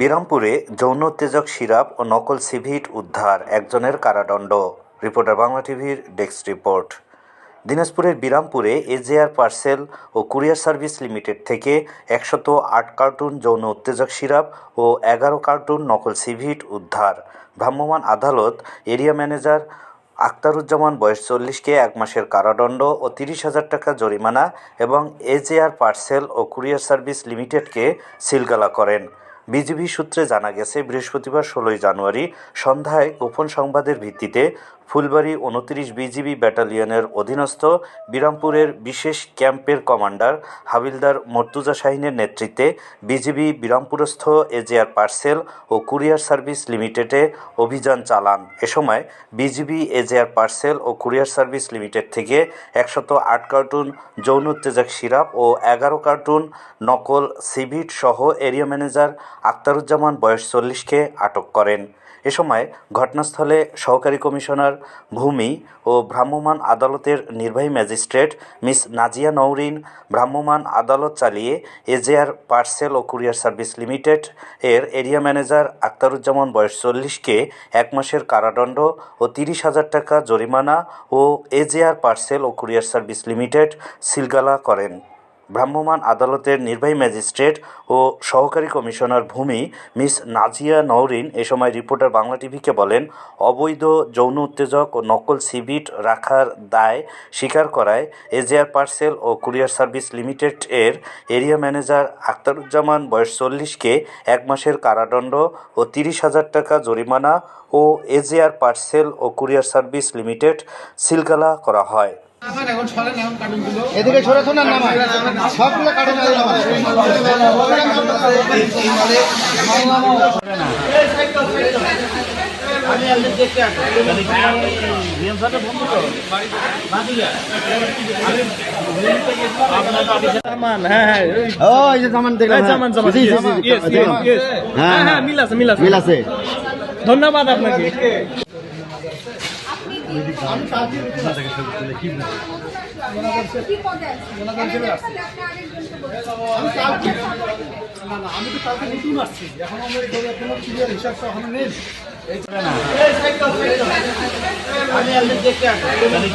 বিরামপুরে যৌন উত্তেজক সিরাপ ও নকল সিভিট উদ্ধার একজনের কারাদণ্ড। রিপোর্টার বাংলা টিভির ডেস্ক রিপোর্ট। দিনাজপুরের বিরামপুরে এজেআর পার্সেল ও কুরিয়ার সার্ভিস লিমিটেড থেকে একশত আট কার্টুন যৌন উত্তেজক সিরাপ ও এগারো কার্টুন নকল সিভিট উদ্ধার। ভ্রাম্যমাণ আদালত এরিয়া ম্যানেজার আক্তারুজ্জামান বয়স চল্লিশকে এক মাসের কারাদণ্ড ও তিরিশ হাজার টাকা জরিমানা এবং এজেআর পার্সেল ও কুরিয়ার সার্ভিস লিমিটেডকে সিলগালা করেন। বিজিবি সূত্রে জানা গেছে বৃহস্পতিবার ষোলোই জানুয়ারি সন্ধ্যায় গোপন সংবাদের ভিত্তিতে ফুলবাড়ি উনত্রিশ বিজিবি ব্যাটালিয়নের অধীনস্থ বিরামপুরের বিশেষ ক্যাম্পের কমান্ডার হাবিলদার মর্তুজা শাহিনের নেতৃত্বে বিজিবি বিরামপুরস্থ এজেআর পার্সেল ও কুরিয়ার সার্ভিস লিমিটেডে অভিযান চালান। এ সময় বিজিবি এজেআর পার্সেল ও কুরিয়ার সার্ভিস লিমিটেড থেকে একশত আট কার্টুন যৌন উত্তেজক সিরাপ ও এগারো কার্টুন নকল সিভিট সহ এরিয়া ম্যানেজার আক্তারুজ্জামান বয়স চল্লিশকে আটক করেন। এ সময় ঘটনাস্থলে সহকারী কমিশনার ভূমি ও ভ্রাম্যমাণ আদালতের নির্বাহী ম্যাজিস্ট্রেট মিস নাজিয়া নৌরিন ভ্রাম্যমাণ আদালত চালিয়ে এজেআর পার্সেল ও কুরিয়ার সার্ভিস লিমিটেড এর এরিয়া ম্যানেজার আক্তারুজ্জামান বয়স চল্লিশকে এক মাসের কারাদণ্ড ও তিরিশ হাজার টাকা জরিমানা ও এজেআর পার্সেল ও কুরিয়ার সার্ভিস লিমিটেড সিলগালা করেন। ভ্রাম্যমাণ আদালতের নির্বাহী ম্যাজিস্ট্রেট ও সহকারী কমিশনার ভূমি মিস নাজিয়া নওরিন এ সময় রিপোর্টার বাংলা টিভিকে বলেন, অবৈধ যৌন উত্তেজক ও নকল সিবিট রাখার দায় স্বীকার করায় এজেআর পার্সেল ও কুরিয়ার সার্ভিস লিমিটেড এর এরিয়া ম্যানেজার আক্তারুজ্জামান বয়স চল্লিশকে এক মাসের কারাদণ্ড ও তিরিশ হাজার টাকা জরিমানা ও এজেআর পার্সেল ও কুরিয়ার সার্ভিস লিমিটেড সিলগালা করা হয়। এদিকে সরেছো না নামায় সবগুলো কাটে না নামায় আমি আপনি দেখতে আসেন ও এই যে জামান দেখলাম জামান, জামান, জি, জি, yes, জি, yes, দেখলাম। yes, yes. হ্যাঁ হ্যাঁ, হ্যাঁ, হ্যাঁ মিল আছে, মিল আছে। মিল আছে। ধন্যবাদ আপনাকে। আমি তো কালকে নতুন আসছি। এখন আমার এই করে কোনো ক্লিয়ার হিসাব তো এখনও নেই। আমি আপনি দেখতে আসেন আপনি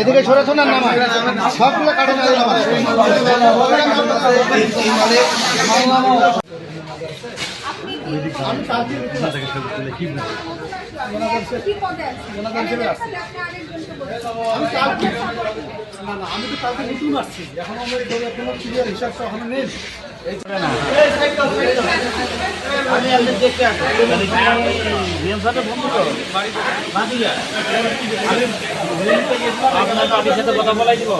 এদিকে সরেছো না নামায়। সবগুলো কাটে না নামায়। আপনি আমি তো কালকে নতুন আসছি। এখন আমার হিসাব তো এখনও নেই। আমি আপনি দেখতে আসেন আপনার অফিসে কথা বলাই দিব